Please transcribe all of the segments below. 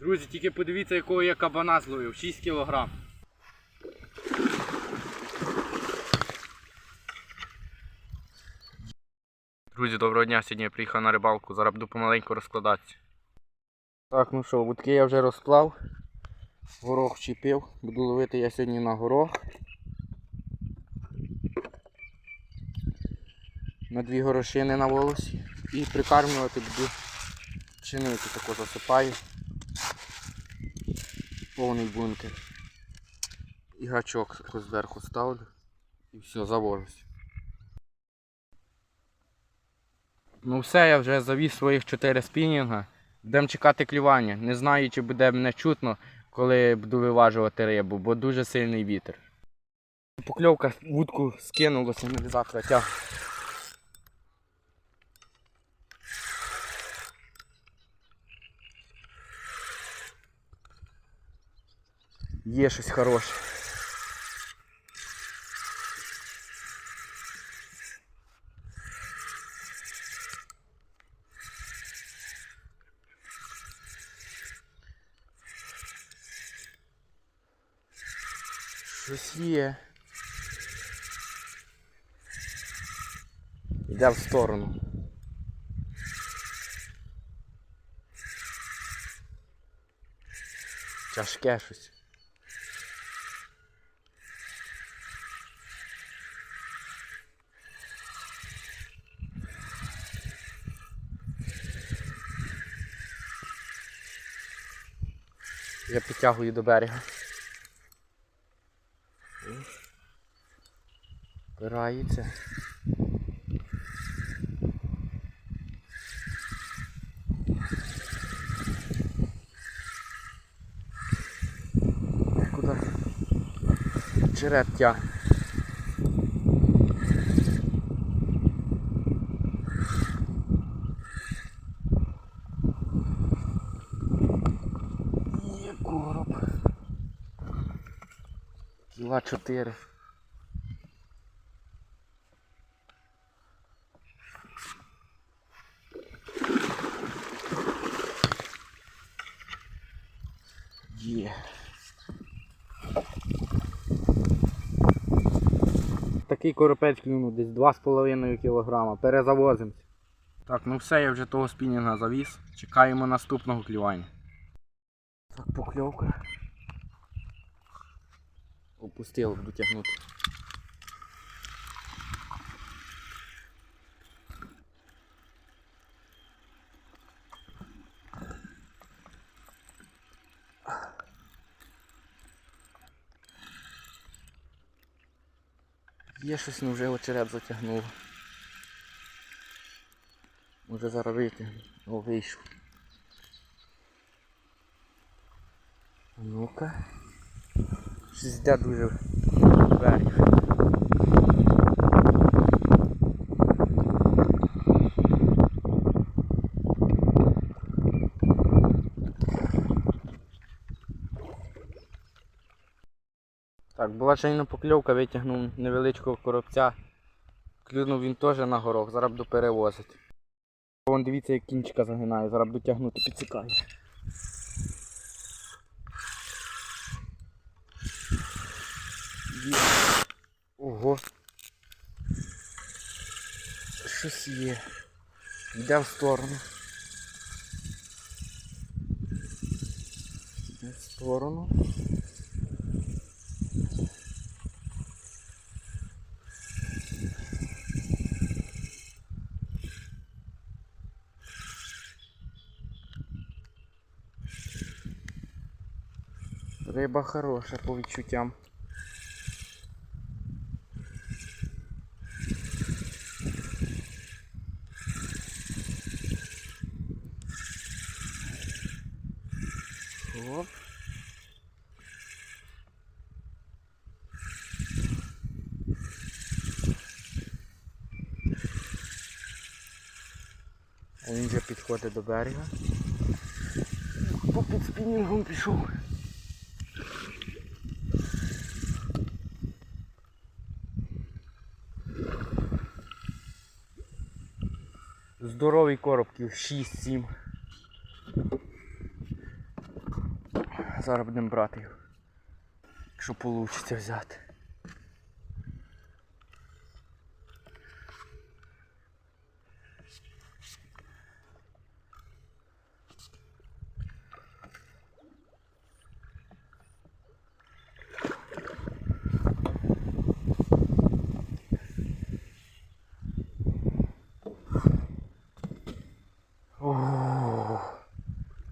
Друзі, тільки подивіться, якого я кабана зловив. 6 кілограм. Друзі, доброго дня. Сьогодні я приїхав на рибалку. Зараз буду помаленьку розкладатися. Так, ну що, вудки я вже розклав. Горох вчепив. Буду ловити я сьогодні на горох. На дві горошини на волосі. І прикармлювати буду пшеницю таку засипаю. Повний бункер. І гачок зверху ставлю. І все, завожусь. Ну все, я вже завіз своїх 4 спінінга. Будемо чекати клювання. Не знаю, чи буде мене чутно, коли буду виважувати рибу, бо дуже сильний вітер. Покльовка вудку скинула сигналізатора тяг. Є щось хороше. Щось є. Йде в сторону. Тяжке щось. Я підтягую до берега. Пирається. Куда? Черед тягне. 4. Такий коропець клюнув десь 2,5 кг. Перезавозимось. Так, ну все, я вже того спінінга завіз. Чекаємо наступного клювання. Так, покльовка. Опустив, буду тягнути. Є щось, ну вже очеред затягнув. Може зараз витягну. О, вийшов. Ну-ка. Щось йде дуже вверх. Так, була чайна покльовка, витягнув невеличкого коробця. Клюнув він теж на горох, зараз буду перевозити. Вон дивіться, як кінчика загинає, зараз буду тягнути, підсікаю. Ого. Щось є. Йде в сторону. В сторону. Риба хороша по відчуттям. Оп. А Він вже підходить до берега. По під спінінгом пішов. Здоровий коробків 6-7. Зараз будемо брати його. Якщо вийде взяти.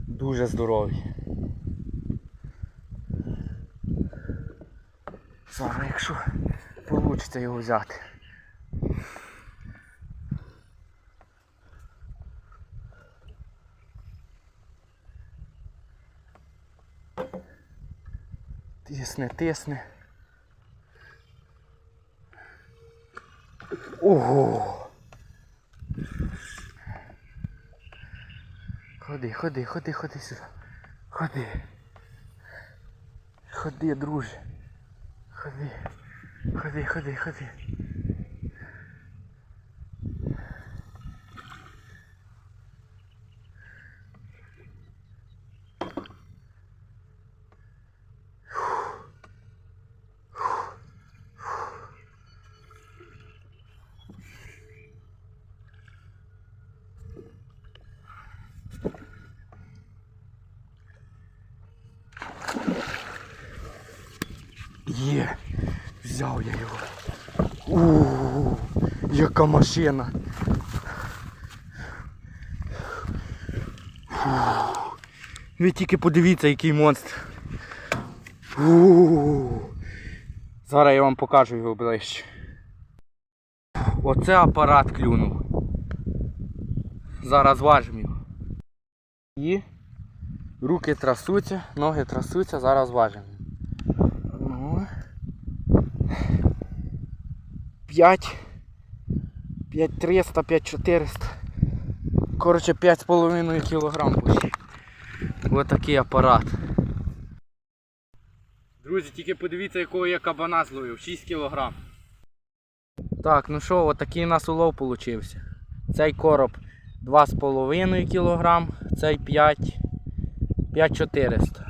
Дуже здоровий. Зараз, якщо вийде його взяти. Тисне, тисне. Ого! Ходи, ходи, ходи, ходи сюди. Ходи. Ходи, друже. Ходи. Ходи, ходи, ходи. Є, взяв я його. Ууу, яка машина. Ви тільки подивіться, який монстр. Ууу. Зараз я вам покажу його ближче. Оце апарат клюнув. Зараз важимо його. І руки трасуться, ноги трасуться, зараз важимо. Ну. 5. 5300, 5400. Коротше 5,5 кг почти. Ось такий апарат. Друзі, тільки подивіться, якого я кабана зловив. 6 кг. Так, ну що, отакий у нас улов получився. Цей короб 2,5 кг, цей 5. 5400.